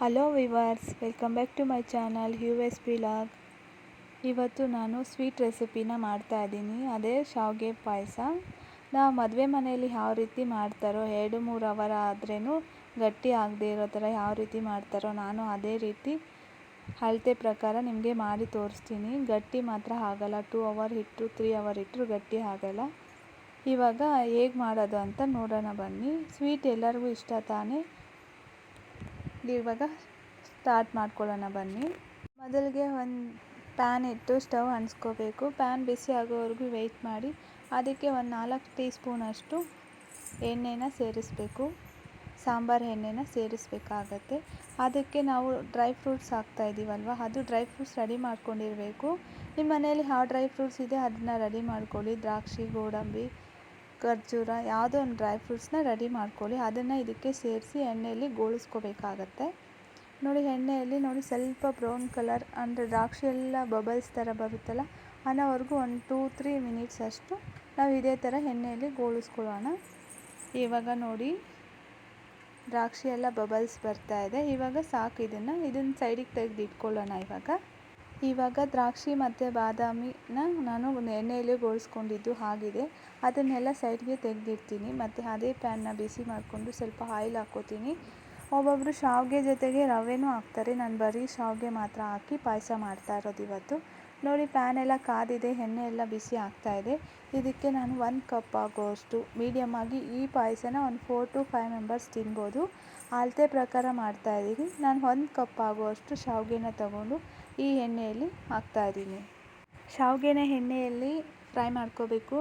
Hello viewers, welcome back to my channel U S log. ಇವತ್ತು ನಾನು sweet ರೆಸಿಪಿನ ಮಾಡ್ತಾ ಇದ್ದೀನಿ. ಅದೇ ಶಾವಿಗೆ ಪಾಯಸ. ನಾವು ಮದುವೆ ಮನೆಯಲ್ಲಿ ಯಾವ ರೀತಿ ಮಾಡ್ತಾರೋ, ಎರಡು ಮೂರು ಅವರ್ ಆದ್ರೂ ಗಟ್ಟಿ ಆಗದೆ ಇರೋ ಥರ ಯಾವ ರೀತಿ ಮಾಡ್ತಾರೋ, ನಾನು ಅದೇ ರೀತಿ ಅಳತೆ ಪ್ರಕಾರ ನಿಮಗೆ ಮಾಡಿ ತೋರಿಸ್ತೀನಿ. ಗಟ್ಟಿ ಮಾತ್ರ ಆಗಲ್ಲ, ಟೂ ಅವರ್ ಇಟ್ಟರು, ತ್ರೀ ಅವರ್ ಇಟ್ಟರು ಗಟ್ಟಿ ಆಗಲ್ಲ. ಇವಾಗ ಹೇಗೆ ಮಾಡೋದು ಅಂತ ನೋಡೋಣ ಬನ್ನಿ. ಸ್ವೀಟ್ ಎಲ್ಲರಿಗೂ ಇಷ್ಟ ತಾನೇ? ಇವಾಗ ಸ್ಟಾರ್ಟ್ ಮಾಡ್ಕೊಳ್ಳೋಣ ಬನ್ನಿ. ಮೊದಲಿಗೆ ಒಂದು ಪ್ಯಾನ್ ಇಟ್ಟು ಸ್ಟವ್ ಅಂಟಿಸ್ಕೋಬೇಕು. ಪ್ಯಾನ್ ಬಿಸಿ ಆಗೋವರೆಗೂ ವೆಯ್ಟ್ ಮಾಡಿ. ಅದಕ್ಕೆ ಒಂದು ನಾಲ್ಕು ಟೀ ಸ್ಪೂನಷ್ಟು ಎಣ್ಣೆನ ಸೇರಿಸಬೇಕು. ಸಾಂಬಾರು ಎಣ್ಣೆನ ಸೇರಿಸಬೇಕಾಗತ್ತೆ. ಅದಕ್ಕೆ ನಾವು ಡ್ರೈ ಫ್ರೂಟ್ಸ್ ಹಾಕ್ತಾ ಇದ್ದೀವಲ್ವ ಅದು ಡ್ರೈ ಫ್ರೂಟ್ಸ್ ರೆಡಿ ಮಾಡ್ಕೊಂಡಿರಬೇಕು. ನಿಮ್ಮ ಮನೆಯಲ್ಲಿ ಯಾವ ಡ್ರೈ ಫ್ರೂಟ್ಸ್ ಇದೆ, ಅದನ್ನ ರೆಡಿ ಮಾಡ್ಕೊಳ್ಳಿ. ದ್ರಾಕ್ಷಿ, ಗೋಡಂಬಿ ಖರ್ಜೂರ, ಯಾವುದೋ ಒಂದು ಡ್ರೈ ಫ್ರೂಟ್ಸ್ನ ರೆಡಿ ಮಾಡ್ಕೊಳ್ಳಿ. ಅದನ್ನು ಇದಕ್ಕೆ ಸೇರಿಸಿ ಎಣ್ಣೆಯಲ್ಲಿ ಗೋಳಿಸ್ಕೋಬೇಕಾಗತ್ತೆ. ನೋಡಿ, ಎಣ್ಣೆಯಲ್ಲಿ ನೋಡಿ, ಸ್ವಲ್ಪ ಬ್ರೌನ್ ಕಲರ್ ಅಂದರೆ ದ್ರಾಕ್ಷಿ ಎಲ್ಲ ಬಬಲ್ಸ್ ಥರ ಬರುತ್ತಲ್ಲ, ಅನ್ನೋವರೆಗೂ ಒಂದು ಟೂ ತ್ರೀ ಮಿನಿಟ್ಸ್ ಅಷ್ಟು ನಾವು ಇದೇ ಥರ ಎಣ್ಣೆಯಲ್ಲಿ ಗೋಳಿಸ್ಕೊಳ್ಳೋಣ. ಇವಾಗ ನೋಡಿ, ದ್ರಾಕ್ಷಿ ಎಲ್ಲ ಬಬಲ್ಸ್ ಬರ್ತಾ ಇದೆ. ಇವಾಗ ಸಾಕು ಇದನ್ನು. ಇದನ್ನು ಸೈಡಿಗೆ ತೆಗೆದು ಇಟ್ಕೊಳ್ಳೋಣ ಇವಾಗ. ಇವಾಗ ದ್ರಾಕ್ಷಿ ಮತ್ತು ಬಾದಾಮಿನ ನಾನು ಎಣ್ಣೆಯಲ್ಲಿ ಗೋಳಿಸ್ಕೊಂಡಿದ್ದು ಆಗಿದೆ ಅದನ್ನೆಲ್ಲ ಸೈಡ್ಗೆ ತೆಗೆದಿರ್ತೀನಿ ಮತ್ತು ಅದೇ ಪ್ಯಾನ್ನ ಬಿಸಿ ಮಾಡಿಕೊಂಡು ಸ್ವಲ್ಪ ಆಯಿಲ್ ಹಾಕ್ಕೋತೀನಿ. ಒಬ್ಬೊಬ್ಬರು ಶಾವಿಗೆ ಜೊತೆಗೆ ರವೆನೂ ಹಾಕ್ತಾರೆ. ನಾನು ಬರೀ ಶಾವಿಗೆ ಮಾತ್ರ ಹಾಕಿ ಪಾಯಸ ಮಾಡ್ತಾ ಇರೋದು ಇವತ್ತು. ನೋಡಿ ಪ್ಯಾನ್ ಎಲ್ಲ ಕಾದಿದೆ. ಎಣ್ಣೆ ಎಲ್ಲ ಬಿಸಿ ಇದೆ. ಇದಕ್ಕೆ ನಾನು ಒಂದು ಕಪ್ ಆಗೋಷ್ಟು ಮೀಡಿಯಮ್ ಆಗಿ ಈ ಪಾಯಸನ ಒಂದು ಫೋರ್ ಟು ಫೈವ್ ಮೆಂಬರ್ಸ್ ತಿನ್ಬೋದು. ಅಳತೆ ಪ್ರಕಾರ ಮಾಡ್ತಾಯಿದ್ದೀನಿ ನಾನು ಒಂದು ಕಪ್ ಆಗುವಷ್ಟು ಶಾವಿಗೆನ ತಗೊಂಡು ಈ ಎಣ್ಣೆಯಲ್ಲಿ ಹಾಕ್ತಾ ಇದ್ದೀನಿ. ಶಾವಿಗೆನ ಎಣ್ಣೆಯಲ್ಲಿ ಫ್ರೈ ಮಾಡ್ಕೋಬೇಕು.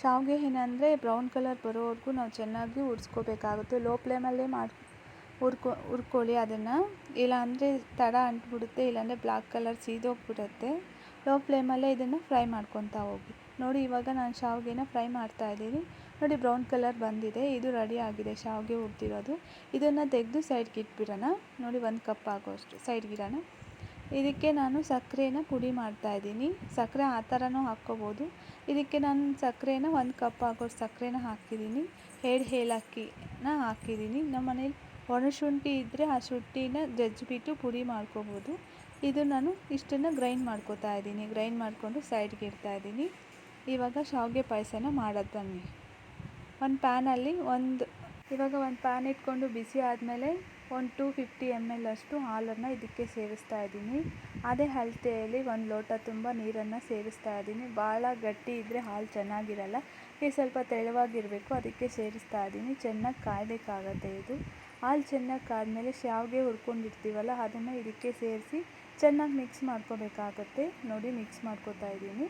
ಶಾವಿಗೆ ಏನಂದರೆ ಬ್ರೌನ್ ಕಲರ್ ಬರೋವರೆಗೂ ನಾವು ಚೆನ್ನಾಗಿ ಉರಿಸ್ಕೋಬೇಕಾಗುತ್ತೆ ಲೋ ಫ್ಲೇಮಲ್ಲೇ ಮಾಡಿ, ಹುರ್ಕೊ, ಹುರ್ಕೊಳ್ಳಿ ಅದನ್ನು. ಇಲ್ಲಾಂದರೆ ತಡ ಅಂಟ್ಬಿಡುತ್ತೆ ಇಲ್ಲಾಂದರೆ ಬ್ಲ್ಯಾಕ್ ಕಲರ್ ಸೀದೋಗ್ಬಿಡುತ್ತೆ. ಲೋ ಫ್ಲೇಮಲ್ಲೇ ಇದನ್ನು ಫ್ರೈ ಮಾಡ್ಕೊತಾ ಹೋಗಿ. ನೋಡಿ ಇವಾಗ ನಾನು ಶಾವಿಗೆನ ಫ್ರೈ ಮಾಡ್ತಾ ಇದ್ದೀನಿ. ನೋಡಿ ಬ್ರೌನ್ ಕಲರ್ ಬಂದಿದೆ, ಇದು ರೆಡಿ ಆಗಿದೆ ಶಾವಿಗೆ ಹುರಿದಿರೋದು. ಇದನ್ನು ತೆಗೆದು ಸೈಡ್ಗೆ ಇಟ್ಬಿಡೋಣ. ನೋಡಿ ಒಂದು ಕಪ್ ಆಗೋಷ್ಟು ಸೈಡ್ಗಿಡೋಣ ಇದಕ್ಕೆ ನಾನು ಸಕ್ಕರೆನ ಪುಡಿ ಮಾಡ್ತಾಯಿದ್ದೀನಿ ಸಕ್ಕರೆ ಆ ಥರನೂ ಹಾಕ್ಕೋಬೋದು. ಇದಕ್ಕೆ ನಾನು ಸಕ್ಕರೆನ ಒಂದು ಕಪ್ ಆಗೋಷ್ಟು ಸಕ್ಕರೆನ ಹಾಕಿದ್ದೀನಿ. ಎರಡು ಏಲಕ್ಕಿನ ಹಾಕಿದ್ದೀನಿ. ನಮ್ಮ ಮನೇಲಿ ಒಣಶುಂಠಿ ಇದ್ದರೆ ಆ ಶುಂಠಿನ ಜಜ್ಜಿಬಿಟ್ಟು ಪುಡಿ ಮಾಡ್ಕೋಬೋದು. ಇದು ನಾನು ಇಷ್ಟನ್ನು ಗ್ರೈಂಡ್ ಮಾಡ್ಕೋತಾ ಇದ್ದೀನಿ. ಗ್ರೈಂಡ್ ಮಾಡಿಕೊಂಡು ಸೈಡ್ಗೆ ಇಡ್ತಾ ಇದ್ದೀನಿ. ಇವಾಗ ಶಾವಿಗೆ ಪಾಯಸನ ಮಾಡೋದು ಬನ್ನಿ. ಒಂದು ಪ್ಯಾನಲ್ಲಿ ಒಂದು ಇವಾಗ ಒಂದು ಪ್ಯಾನ್ ಇಟ್ಕೊಂಡು ಬಿಸಿ ಆದಮೇಲೆ ಒಂದು ಟೂ ಫಿಫ್ಟಿ ಎಂ ಎಲ್ ಅಷ್ಟು ಹಾಲನ್ನು ಇದಕ್ಕೆ ಸೇರಿಸ್ತಾ ಇದ್ದೀನಿ. ಅದೇ ಅಳತೆಯಲ್ಲಿ ಒಂದು ಲೋಟ ತುಂಬ ನೀರನ್ನು ಸೇರಿಸ್ತಾ ಇದ್ದೀನಿ. ಭಾಳ ಗಟ್ಟಿ ಇದ್ದರೆ ಹಾಲು ಚೆನ್ನಾಗಿರಲ್ಲ. ಇದು ಸ್ವಲ್ಪ ತೆಳುವಾಗಿರಬೇಕು, ಅದಕ್ಕೆ ಸೇರಿಸ್ತಾ ಇದ್ದೀನಿ. ಚೆನ್ನಾಗಿ ಕಾಯಬೇಕಾಗತ್ತೆ ಇದು. ಹಾಲು ಚೆನ್ನಾಗಿ ಕಾದ್ಮೇಲೆ ಶಾವಿಗೆ ಹುರ್ಕೊಂಡಿರ್ತೀವಲ್ಲ, ಅದನ್ನು ಇದಕ್ಕೆ ಸೇರಿಸಿ ಚೆನ್ನಾಗಿ ಮಿಕ್ಸ್ ಮಾಡ್ಕೋಬೇಕಾಗತ್ತೆ. ನೋಡಿ ಮಿಕ್ಸ್ ಮಾಡ್ಕೋತಾ ಇದ್ದೀನಿ.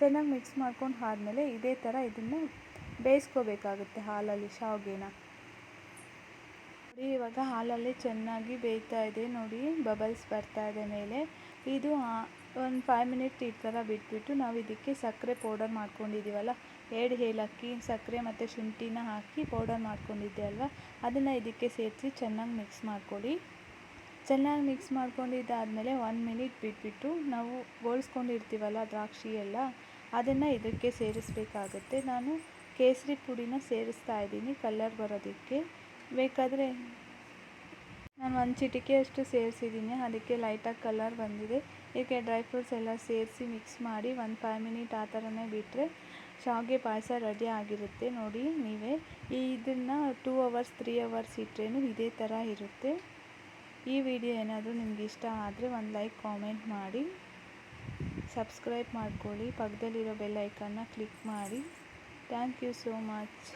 ಚೆನ್ನಾಗಿ ಮಿಕ್ಸ್ ಮಾಡ್ಕೊಂಡು ಆದಮೇಲೆ ಇದೇ ಥರ ಇದನ್ನು ಬೇಯಿಸ್ಕೋಬೇಕಾಗುತ್ತೆ ಹಾಲಲ್ಲಿ, ಶಾವಿಗೆನ. ಇವಾಗ ಹಾಲಲ್ಲಿ ಚೆನ್ನಾಗಿ ಬೇಯ್ತಾ ಇದೆ. ನೋಡಿ ಬಬಲ್ಸ್ ಬರ್ತಾ ಇದೆ ಮೇಲೆ. ಇದು ಒಂದು ಫೈವ್ ಮಿನಿಟ್ ಈ ಥರ ಬಿಟ್ಬಿಟ್ಟು ನಾವು ಇದಕ್ಕೆ ಸಕ್ಕರೆ ಪೌಡರ್ ಮಾಡ್ಕೊಂಡಿದ್ದೀವಲ್ಲ ಎರಡು ಏಲಕ್ಕಿ ಸಕ್ಕರೆ ಮತ್ತು ಶುಂಠಿನ ಹಾಕಿ ಪೌಡರ್ ಮಾಡ್ಕೊಂಡಿದ್ದೆ ಅಲ್ವಾ? ಅದನ್ನು ಇದಕ್ಕೆ ಸೇರಿಸಿ ಚೆನ್ನಾಗಿ ಮಿಕ್ಸ್ ಮಾಡ್ಕೊಳ್ಳಿ. ಚೆನ್ನಾಗಿ ಮಿಕ್ಸ್ ಮಾಡ್ಕೊಂಡಿದ್ದಾದಮೇಲೆ ಒನ್ ಮಿನಿಟ್ ಬಿಟ್ಬಿಟ್ಟು ನಾವು ಗೋಳಿಸ್ಕೊಂಡಿರ್ತೀವಲ್ಲ ದ್ರಾಕ್ಷಿ ಎಲ್ಲ, ಅದನ್ನು ಇದಕ್ಕೆ ಸೇರಿಸ್ಬೇಕಾಗತ್ತೆ. ನಾನು ಕೇಸರಿ ಪುಡಿನ ಸೇರಿಸ್ತಾ ಇದ್ದೀನಿ ಕಲರ್ ಬರೋದಕ್ಕೆ. ಬೇಕಾದರೆ ನಾನು ಒಂದು ಚಿಟಿಕೆಯಷ್ಟು ಸೇರಿಸಿದ್ದೀನಿ. ಅದಕ್ಕೆ ಲೈಟಾಗಿ ಕಲರ್ ಬಂದಿದೆ. ಇದಕ್ಕೆ ಡ್ರೈ ಫ್ರೂಟ್ಸ್ ಎಲ್ಲ ಸೇರಿಸಿ ಮಿಕ್ಸ್ ಮಾಡಿ ಒಂದು ಫೈವ್ ಮಿನಿಟ್ ಆ ಥರನೇ ಬಿಟ್ಟರೆ ಶಾವಿಗೆ ಪಾಯಸ ರೆಡಿ ಆಗಿರುತ್ತೆ. ನೋಡಿ ನೀವೇ. ಇದನ್ನು ಟೂ ಅವರ್ಸ್ ತ್ರೀ ಅವರ್ಸ್ ಇಟ್ಟರೇನು ಇದೇ ಥರ ಇರುತ್ತೆ. ಈ ವಿಡಿಯೋ ಏನಾದರೂ ನಿಮ್ಗೆ ಇಷ್ಟ ಆದರೆ ಒಂದು ಲೈಕ್ ಕಾಮೆಂಟ್ ಮಾಡಿ. ಸಬ್ಸ್ಕ್ರೈಬ್ ಮಾಡ್ಕೊಳ್ಳಿ. ಪಕ್ಕದಲ್ಲಿರೋ ಬೆಲ್ ಕ್ಲಿಕ್ ಮಾಡಿ. Thank you so much